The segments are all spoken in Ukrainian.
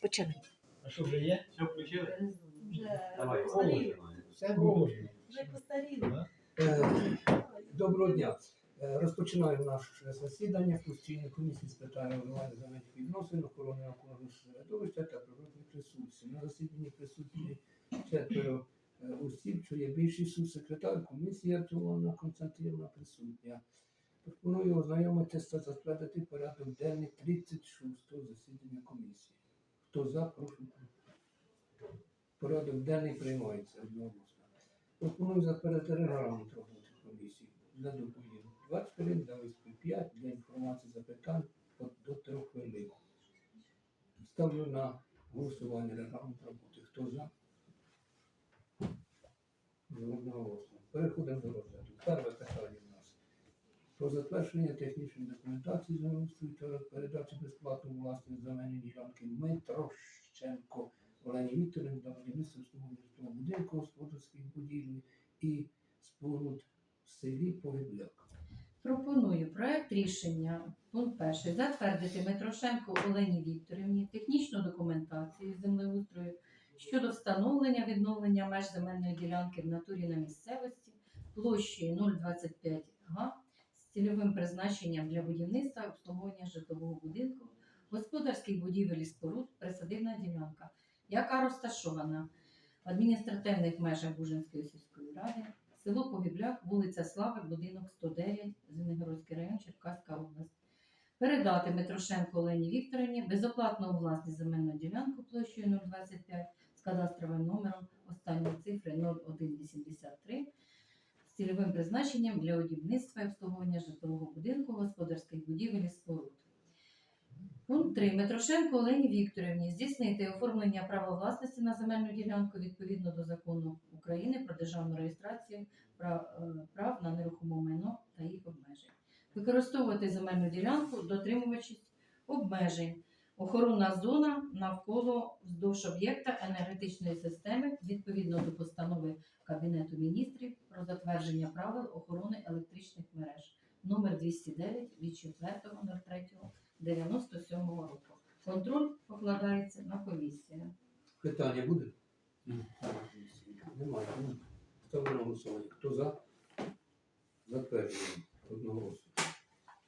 Почали. А що вже є? Все включили? Вже Давай. постаріли. Все. Вже постаріли. Е, Доброго дня. Е, Розпочинаємо наше засідання постійної комісії з питань регулювання земельних відносин, охорони навколишнього середовища та природних ресурсів. На засіданні присутні четверо е, осіб, що є більшістю секретар комісії Артемовна Константинівна присутня. Пропоную ознайомитися та затвердити порядок денний 36-го засідання комісії. Хто за, прошу. Порядок денний приймається. Пропоную затвердити регламент роботи комісії для доповіді 20 хвилин, для виступів 5, для інформації запитань до 3 хвилин. Ставлю на голосування регламент роботи. Хто за? Переходимо до розгляду. Перше питання про затвердження технічної документації землеустрою та передачі безплатно власної земельної ділянки Митрошченко Олені Вікторівні для будівництва житлового будинку, господарських будівлі і споруд в селі Погибляк. Пропоную проект рішення. Пункт перший. Затвердити Митрошенко Олені Вікторівні технічну документацію землеустрою щодо встановлення відновлення меж земельної ділянки в натурі на місцевості площею 025 га цільовим призначенням для будівництва обслуговування житлового будинку, господарських будівель і споруд, присадибна ділянка, яка розташована в адміністративних межах Бужинської сільської ради, село Погибляк, вулиця Слави, будинок 109, Звенигородський район, Черкаська область. Передати Митрошенко Олені Вікторівні безоплатну у власність земельну ділянку площею 025 з кадастровим номером останньої цифри 0183 з цільовим призначенням для будівництва і обслуговування житлового будинку, господарських будівель і споруд. Пункт 3. Митрошенко Олені Вікторівні здійснити оформлення права власності на земельну ділянку відповідно до закону України про державну реєстрацію прав, е, прав на нерухоме майно та їх обмежень. Використовувати земельну ділянку, дотримуючись обмежень. Охоронна зона навколо вздовж об'єкта енергетичної системи відповідно до постанови Кабінету міністрів про затвердження правил охорони електричних мереж номер 209 від 4.03.97 року. Контроль покладається на комісію. Питання буде? Немає. Ну, Ставлю на голосування. Хто за? Затверджуємо одноголосно.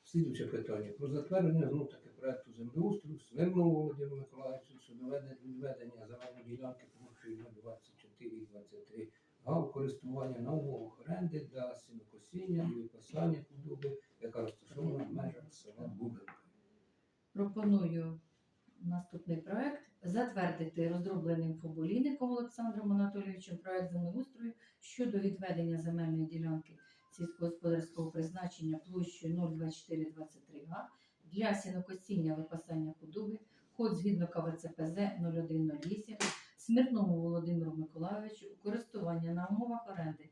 Слідуюче питання. Про затвердження знов таки проекту землеустрою Смирнову Володимиру Миколаївичу щодо веде- відведення земельної ділянки площею 24 і 23 га користування на оренди для сінокосіння і випасання худоби, яка розташована в межах села Бубенка. Пропоную наступний проект затвердити розробленим Фоболійником Олександром Анатолійовичем проект землеустрою щодо відведення земельної ділянки сільськогосподарського призначення площею 02423 га для сінокосіння випасання худоби, код згідно КВЦПЗ 0108 Смирному Володимиру Миколайовичу у користування на умовах оренди,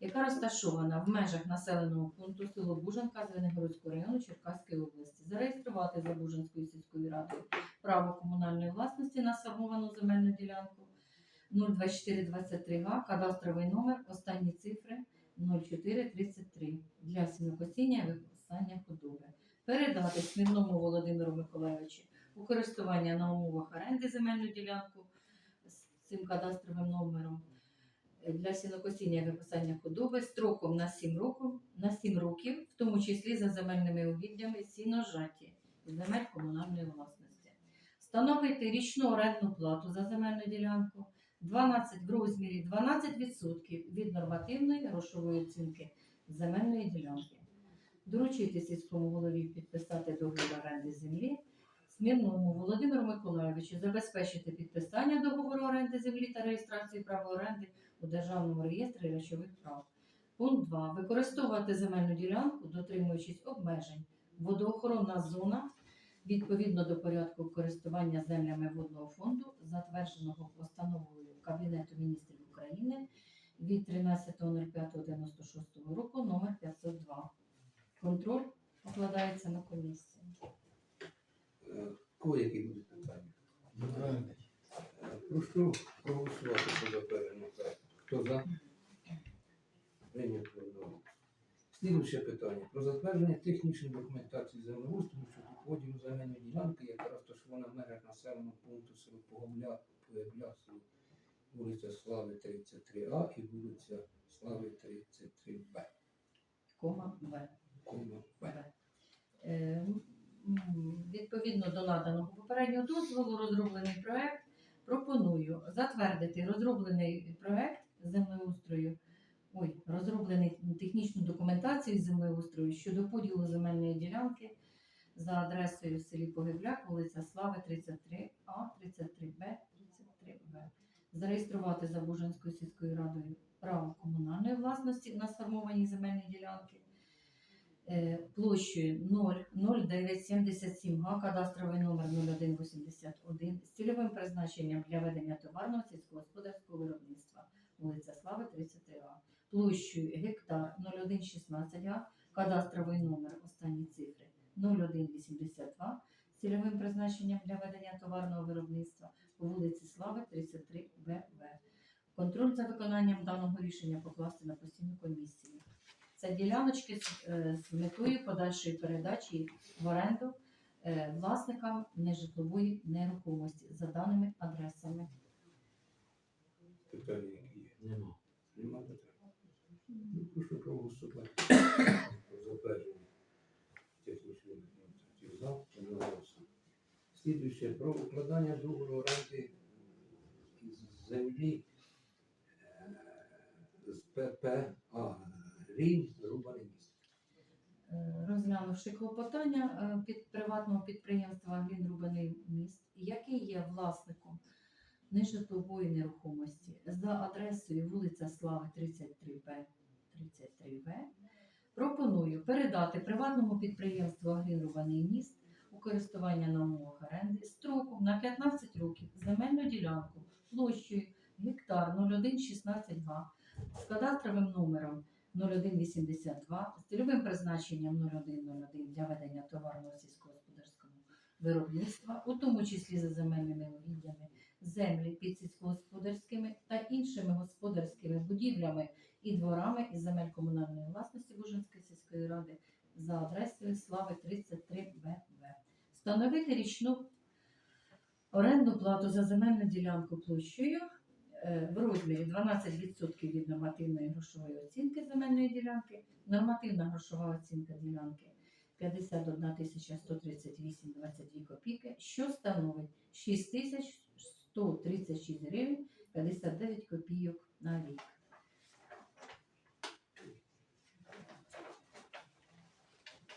яка розташована в межах населеного пункту село Бужанка Звенигородського району Черкаської області, зареєструвати за Бужанською сільською радою право комунальної власності на сформовану земельну ділянку 02423 га, кадастровий номер, останні цифри 0433 для сінокосіння і виписання худоби. Передати Смірному Володимиру Миколайовичу у користування на умовах оренди земельну ділянку з цим кадастровим номером для сінокосіння і виписання худоби строком на 7 років, на 7 років, в тому числі за земельними угіддями сіножаті земель комунальної власності. Встановити річну орендну плату за земельну ділянку 12 в розмірі 12% від нормативної грошової оцінки земельної ділянки. Доручити сільському голові підписати договір оренди землі. Смірному Володимиру Миколайовичу забезпечити підписання договору оренди землі та реєстрацію права оренди у Державному реєстрі речових прав. Пункт 2. Використовувати земельну ділянку, дотримуючись обмежень. Водоохоронна зона відповідно до порядку користування землями водного фонду, затвердженого постановою Кабінету міністрів України від 13.05.96 року номер 502. Контроль покладається на комісію. Кого які будуть питання? Прошу проголосувати за проекту. Хто за? Прийнято одного. Слідуюче питання. Про затвердження технічної документації землеустрою щодо поділу земельної ділянки, яка розташована в межах населеного пункту село Погомля, вулиця Слави 33А і вулиця Слави 33Б. Кома Б. Б. Е, Відповідно до наданого попереднього дозволу розроблений проект. Пропоную затвердити розроблений проект землеустрою. Ой, розроблений технічну документацію землеустрою щодо поділу земельної ділянки за адресою в селі Погибляк, вулиця Слави 33А, 33Б, 33В. Зареєструвати за Бужанською сільською радою право комунальної власності на сформованій земельній ділянки е, площею 00977 га, кадастровий номер 0181 з цільовим призначенням для ведення товарного сільськогосподарського виробництва, вулиця Слави 33А, площею гектар 0116 га, кадастровий номер останні цифри 0182 з цільовим призначенням для ведення товарного виробництва по вулиці Слави 33 ВВ. Контроль за виконанням даного рішення покласти на постійну комісію. Це діляночки з, е, з метою подальшої передачі в оренду е, власникам нежитлової нерухомості за даними адресами. Питання які є? Нема. Нема питань. Ну, прошу проголосувати. Про затвердження технічної документації. За одноголосно. Слідуюче про укладання договору оренди з землі е, з ППА Рін Рубаний міст. Е, Розглянувши клопотання е, під приватного підприємства Глінрубаний міст, який є власником нежитлової нерухомості за адресою вулиця Слави 33Б 33В, пропоную передати приватному підприємству Глінрубаний міст у користування на умовах оренди строком на 15 років земельну ділянку площею гектар 0116 га з кадастровим номером 0182 з цільовим призначенням 0101 для ведення товарного сільськогосподарського виробництва, у тому числі за земельними угіддями, землі під сільськогосподарськими та іншими господарськими будівлями і дворами із земель комунальної власності Бужинської сільської ради за адресою Слави 33 БВ. Встановити річну орендну плату за земельну ділянку площею в розмірі 12% від нормативної грошової оцінки земельної ділянки. Нормативна грошова оцінка ділянки 51 тисяча 138 22 копійки, що становить 6 тисяч 136 гривень 59 копійок на рік.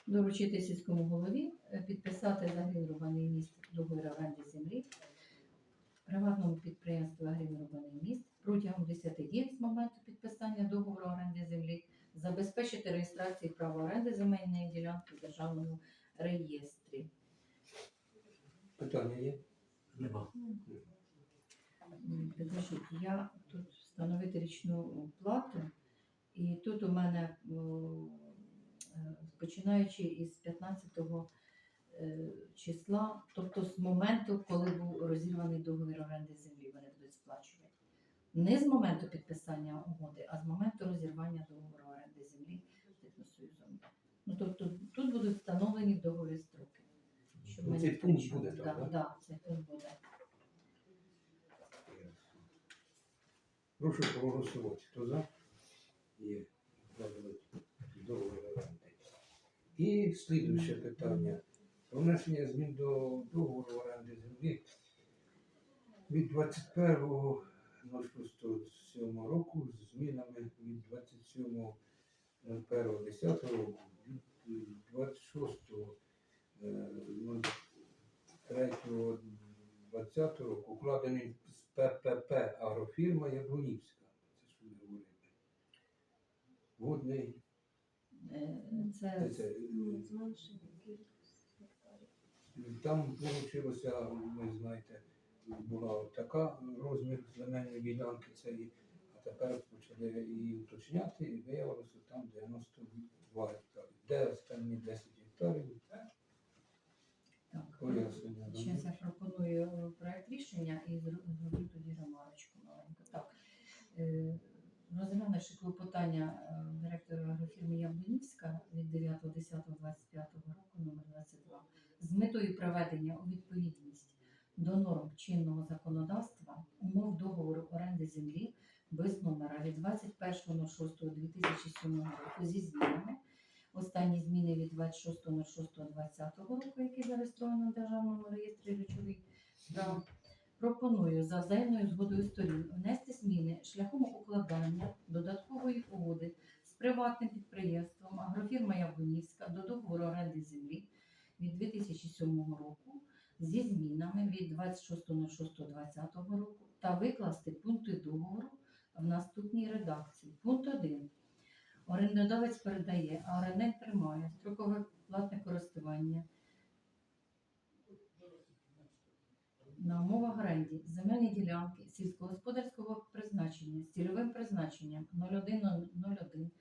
Доручити сільському голові е, підписати загрінрубаний міст договір оренди землі приватному підприємству Агрінрубаний міст протягом 10 днів з моменту підписання договору оренди землі забезпечити реєстрацію права оренди земельної ділянки в державному реєстрі. Питання є? Нема. М, я тут встановити річну плату, і тут у мене е, починаючи із 15 е, числа, тобто з моменту, коли був розірваний договір оренди землі, вони будуть сплачувати. Не з моменту підписання угоди, а з моменту розірвання договору оренди землі Техносоюзом. Ну, тобто тут будуть встановлені в строки. щоб Ну, цей пункт буде там, Да, да? да, цей пункт буде. Прошу проголосувати. Хто за? Є. Договір оренди. І слідуюче питання. Про внесення змін до договору оренди землі від 21.06.7 року з змінами від 27.01.10 року від 26.03.20 року укладений з ППП агрофірма Яблунівська. Це що ми говорили. Водний. Е, Це, Це це, Там вийшло, ви знаєте, була така розмір земельної ділянки цієї, а тепер почали її уточняти і виявилося там 92 гектари. Де останні 10 гектарів? так. Пояснення. да? Я пропоную проект рішення і зроблю тоді ремарочку маленьку. Так. Е, Розглянувши клопотання е, директора агрофірми Яблунівська від 9.10.25 року номер 22 з метою приведення у відповідність до норм чинного законодавства умов договору оренди землі без номера від 21.06.2007 року зі змінами. Останні зміни від 26.06.2020 року, які зареєстровано в Державному реєстрі речових прав. Пропоную за взаємною згодою сторін внести зміни шляхом укладання додаткової угоди з приватним підприємством Агрофірма Яблунівська до договору оренди землі від 2007 року зі змінами від 26.06.2020 року та викласти пункти договору в наступній редакції. Пункт 1. Орендодавець передає, а орендар приймає строкове платне користування на умовах оренді земельні ділянки сільськогосподарського призначення з цільовим призначенням 0101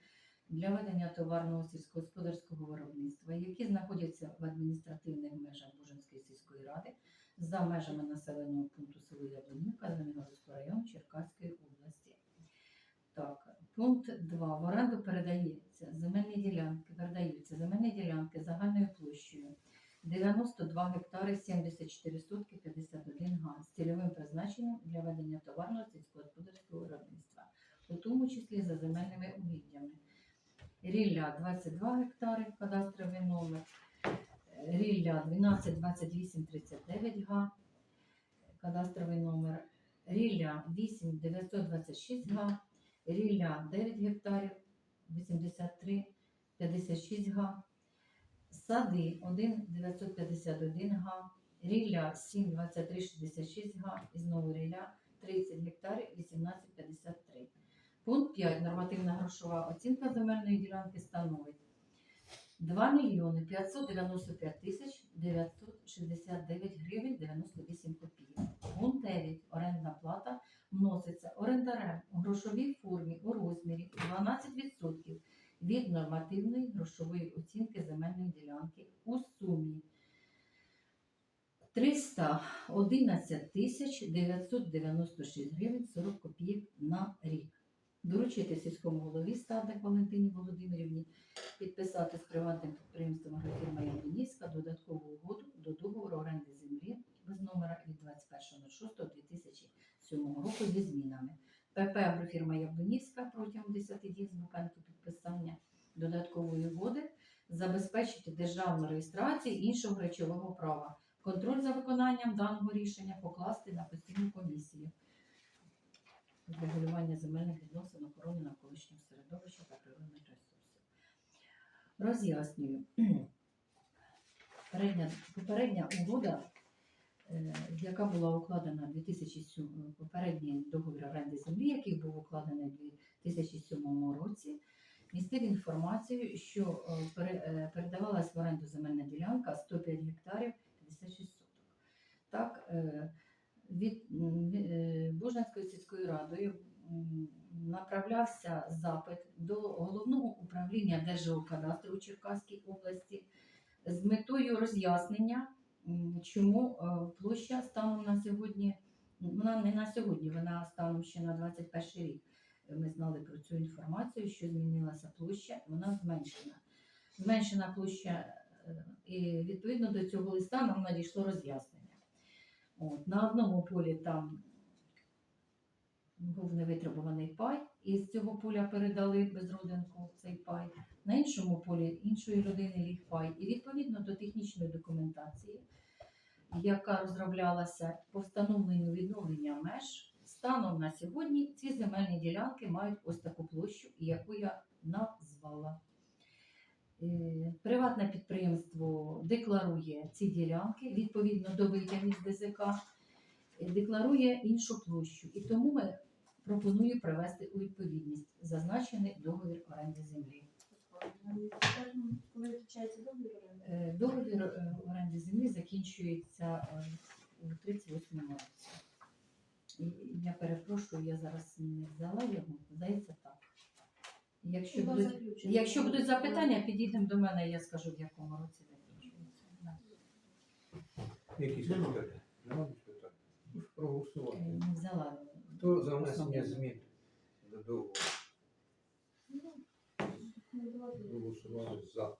для ведення товарного сільськогосподарського виробництва, які знаходяться в адміністративних межах Бужанської сільської ради за межами населеного пункту село Яблонівка Звенигородського району Черкаської області. Так, пункт 2. В оренду передається земельні ділянки, передаються земельні ділянки загальною площею 92 гектари 74 сотки 51 га з цільовим призначенням для ведення товарного сільськогосподарського виробництва, у тому числі за земельними угіддями. Рілля 22 гектари, кадастровий номер, Рілля 12 28 39 га, кадастровий номер, Рілля 8 926 га, Рілля 9 гектарів 83 56 га, Сади 1 951 га, Рілля 7 23 66 га і знову Рілля 30 гектарів 18 53. Пункт 5. Нормативна грошова оцінка земельної ділянки становить 2 мільйони 595 тисяч 969 гривень 98 копійок. Пункт 9. Орендна плата вноситься орендарем у грошовій формі у розмірі 12% від нормативної грошової оцінки земельної ділянки у сумі 311 тисяч 996 гривень 40 копійок на рік. Доручити сільському голові Стадник Валентині Володимирівні підписати з приватним підприємством агрофірма Яблунівська додаткову угоду до договору оренди землі без номера від 21.06.2007 року зі змінами. ПП агрофірма Яблунівська протягом 10 днів з моменту підписання додаткової угоди забезпечити державну реєстрацію іншого речового права. Контроль за виконанням даного рішення покласти на постійну комісію регулювання земельних відносин, охорони навколишнього середовища та природних ресурсів. Роз'яснюю. Попередня, угода, е, яка була укладена 2007, попередній договір оренди землі, який був укладений у 2007 році, містив інформацію, що е, е, передавалась в оренду земельна ділянка 105 гектарів 56 соток. Так, е, від м, ві- е, Бужанською сільською радою м, направлявся запит до головного управління Держгеокадастру у Черкаській області з метою роз'яснення, чому е, площа станом на сьогодні, вона не на сьогодні, вона станом ще на 21 рік. Ми знали про цю інформацію, що змінилася площа, вона зменшена. Зменшена площа, е, і відповідно до цього листа нам надійшло роз'яснення. На одному полі там був невитребуваний пай, і з цього поля передали безродинку цей пай. На іншому полі іншої людини ліг пай. І відповідно до технічної документації, яка розроблялася по встановленню відновлення меж, станом на сьогодні ці земельні ділянки мають ось таку площу, яку я назвала. Е, Приватне підприємство декларує ці ділянки відповідно до витягів з ДЗК, е, декларує іншу площу. І тому ми пропоную привести у відповідність зазначений договір оренди землі. Коли вивчається договір оренди? Е, Договір е, оренди землі закінчується е, у 38 році. Я перепрошую, я зараз не взяла його, здається так. Якщо Хіба будуть, заключено? якщо будуть запитання, підійдемо до мене, я скажу, в якому році закінчується. Да. Якісь питання? Нема Проголосувати. Не взяла. Хто за внесення змін до договору? Голосували за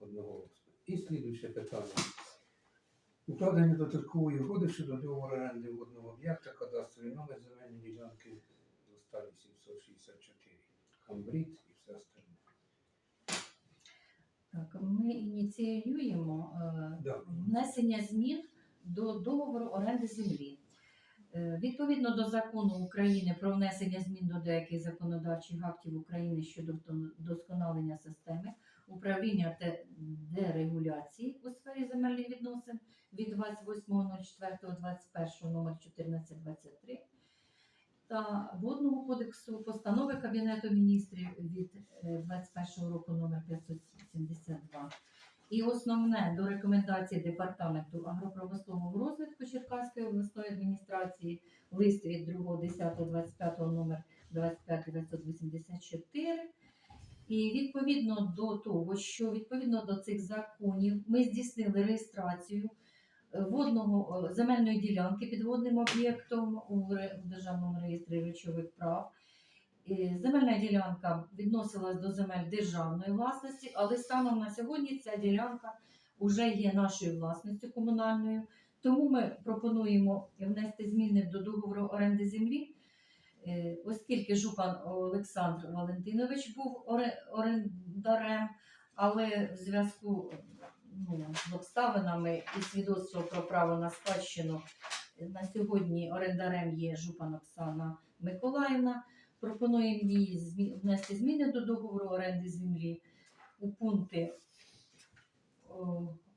одноголосно. І слідуюче питання. Укладення додаткової угоди щодо договору оренди водного об'єкта, кадастровий номер земельної ділянки листа 864. Камбрід і все остальне. Так, ми ініціюємо е, Да. внесення змін до договору оренди землі. Е, Відповідно до закону України про внесення змін до деяких законодавчих актів України щодо вдосконалення системи управління та дерегуляції у сфері земельних відносин від 28.04.21 номер 1423 та Водного кодексу постанови Кабінету міністрів від е, 21 року номер 572 і основне до рекомендацій департаменту агропромислового розвитку Черкаської обласної адміністрації лист від 2.10.25 номер 25984. І відповідно до того, що відповідно до цих законів ми здійснили реєстрацію е, водного е, земельної ділянки під водним об'єктом у державному реєстрі речових прав. Земельна ділянка відносилась до земель державної власності, але станом на сьогодні ця ділянка вже є нашою власністю комунальною. Тому ми пропонуємо внести зміни до договору оренди землі, Е, оскільки Жупан Олександр Валентинович був орендарем, але в зв'язку ну, з обставинами і свідоцтво про право на спадщину е, на сьогодні орендарем є Жупан Оксана Миколаївна. Пропонуємо їй внести зміни до договору оренди землі у пункти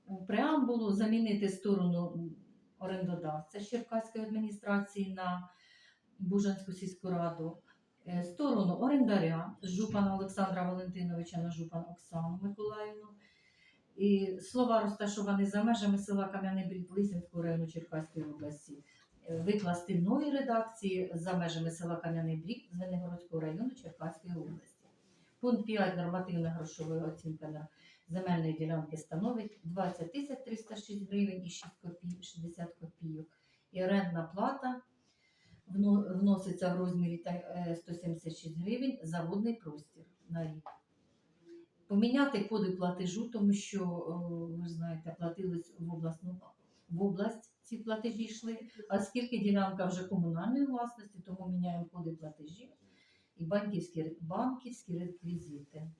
у преамбулу, замінити сторону орендодавця Черкаської адміністрації на Бужанську сільську раду, е, сторону орендаря Жупана Олександра Валентиновича на Жупан Оксану Миколаївну. І слова розташовані за межами села Кам'яний Брід Лисинського району Черкаської області. Е, Викласти в новій редакції за межами села Кам'яний Брід Звенигородського району Черкаської області. Пункт 5 нормативна грошова оцінка на земельної ділянки становить 20 тисяч 306 гривень і 6 копійок, 60 копійок. І орендна плата вноситься в розмірі е, 176 гривень за водний простір на рік. Поміняти коди платежу, тому що, ви знаєте, платились в обласну в область ці платежі йшли, а оскільки ділянка вже комунальної власності, тому міняємо коди платежів і банківські, банківські реквізити.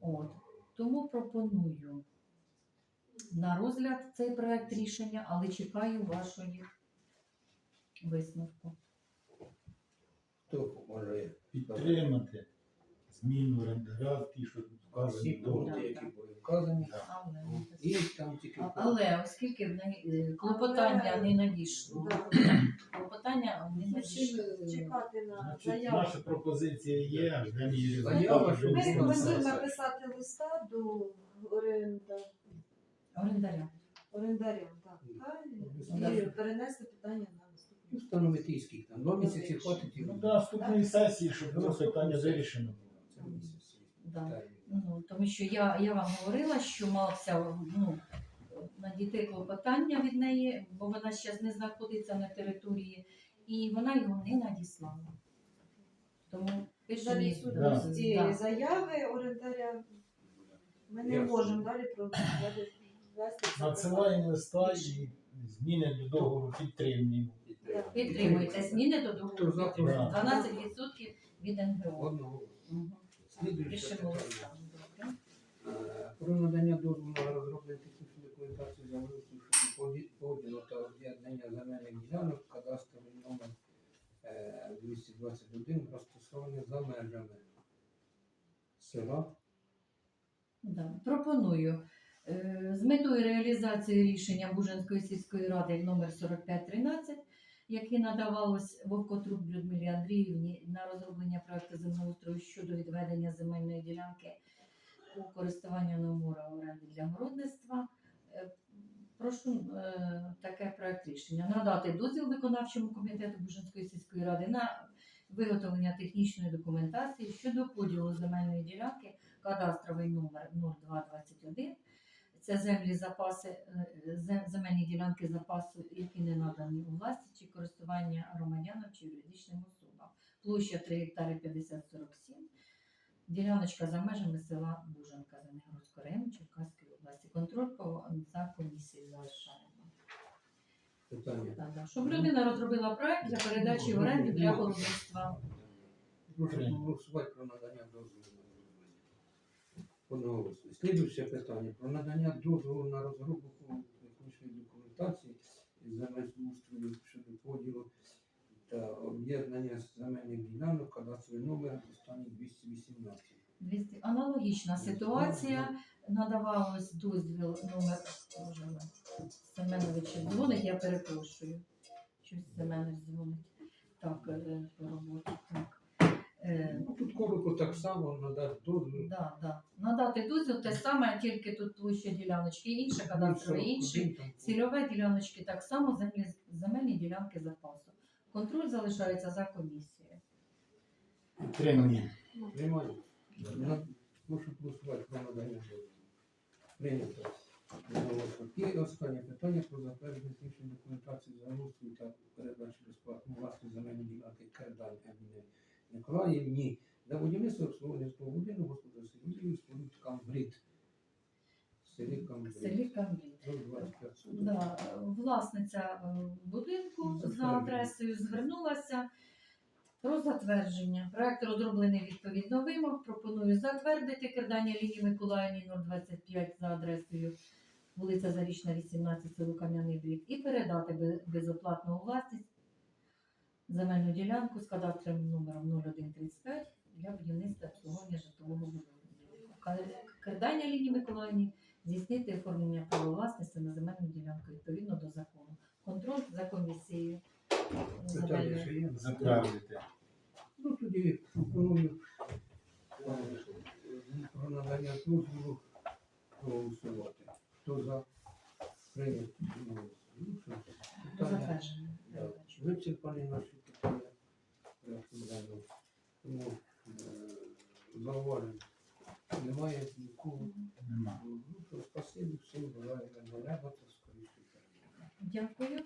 От. Тому пропоную на розгляд цей проект рішення, але чекаю вашої висновку. Хто може Підтримати зміну орендаря, ті, що всі пункти, які були вказані, Але, і там тільки але оскільки в неї е, клопотання не надійшло, клопотання не надійшло. Чекати на Значить, заяву. наша пропозиція є, ждемо її Заява, Ми рекомендуємо написати листа до оренда, Орендаря. орендарям, так, Ну, і перенести питання на наступний. встановити і скільки там. Два місяці хватить і Ну, до наступної сесії, щоб було питання вирішено. Це місяць. Да. Ну, тому що я, я вам говорила, що мався ну, на дітей клопотання від неї, бо вона зараз не знаходиться на території, і вона його не надіслала. Тому пишемо їй Да. заяви орендаря ми не Ясно. можемо далі провести Надсилаємо листа і зміни до договору підтримуємо. Підтримуйте зміни до договору. за, хто Да. 12% від НГО. Одного. Слідуюче питання. Е, Про надання дозволу на розроблення технічної документації землеустрою щодо поділу та об'єднання земельних ділянок, кадастровий номер е, 221, розташований за межами села. Да. Пропоную е, з метою реалізації рішення Бужанської сільської ради номер 4513, яке надавалось Вовкотруб Людмилі Андріївні на розроблення проекту землеустрою щодо відведення земельної ділянки у користування на оренди для городництва. Е, Прошу е, таке проект рішення надати дозвіл виконавчому комітету Бужанської сільської ради на виготовлення технічної документації щодо поділу земельної ділянки кадастровий номер 0221. Це землі запаси, е, земельні ділянки запасу, які не надані у власність чи користування громадянам чи юридичним особам. Площа 3 гектари 5047. Діляночка за межами села Бужанка Звенигородського району Черкаської області. Контроль по за комісією залишаємо. питання. Щоб людина розробила проект для передачі в оренду для. Прошу Прийнято. про надання дозволу. Одноголосно. Слідуюче питання про надання дозволу на розробку технічної документації із землеустрою щодо поділу та об'єднання земельних ділянок, кадастровий номер останній 218. 200. Аналогічна ситуація. Надавалось дозвіл номер Семенович дзвонить, я перепрошую. Щось Семенович дзвонить. Так, е, по роботі. Так. Е, Ну, Тут коротко так само надати дозвіл. да, да. Надати те саме, тільки тут площа діляночки інша, кадастрові інші. Цільове діляночки так само, землі, земельні ділянки запасу. Контроль залишається за комісією. Підтримуємо. Немає. Прошу голосувати про надання дозволу. Прийнято. І останнє питання про затвердження технічної документації землеустрою та передачі безплатно власної земельної ділянки Кердан Еміни Миколаївні для будівництва обслуговування житлового будинку господарських будівлі споруд Камбрид. Селі Камбрид. селі. 025 соток. Да, власниця е, будинку за адресою звернулася про затвердження. Проект розроблений відповідно вимог. Пропоную затвердити кердання Лілії Миколаївні 025 за адресою вулиця Зарічна, 18, село Кам'яний Брід і передати бе- безоплатну у власність земельну ділянку з кадастровим номером 0135 для будівництва обслуговування житлового будинку. Ка- Кердання Лілії Миколаївні здійснити оформлення права власності на земельну ділянку відповідно до закону. Контроль за комісією. Ну тоді пропоную про надання дозволу проголосувати. Хто за прийняти? Ну, затвердження. Вичерпані наші питання. Тому зауважень немає нікого. Нема. Ну, що, спасибі всім, нам неба та скоріше. Дякую.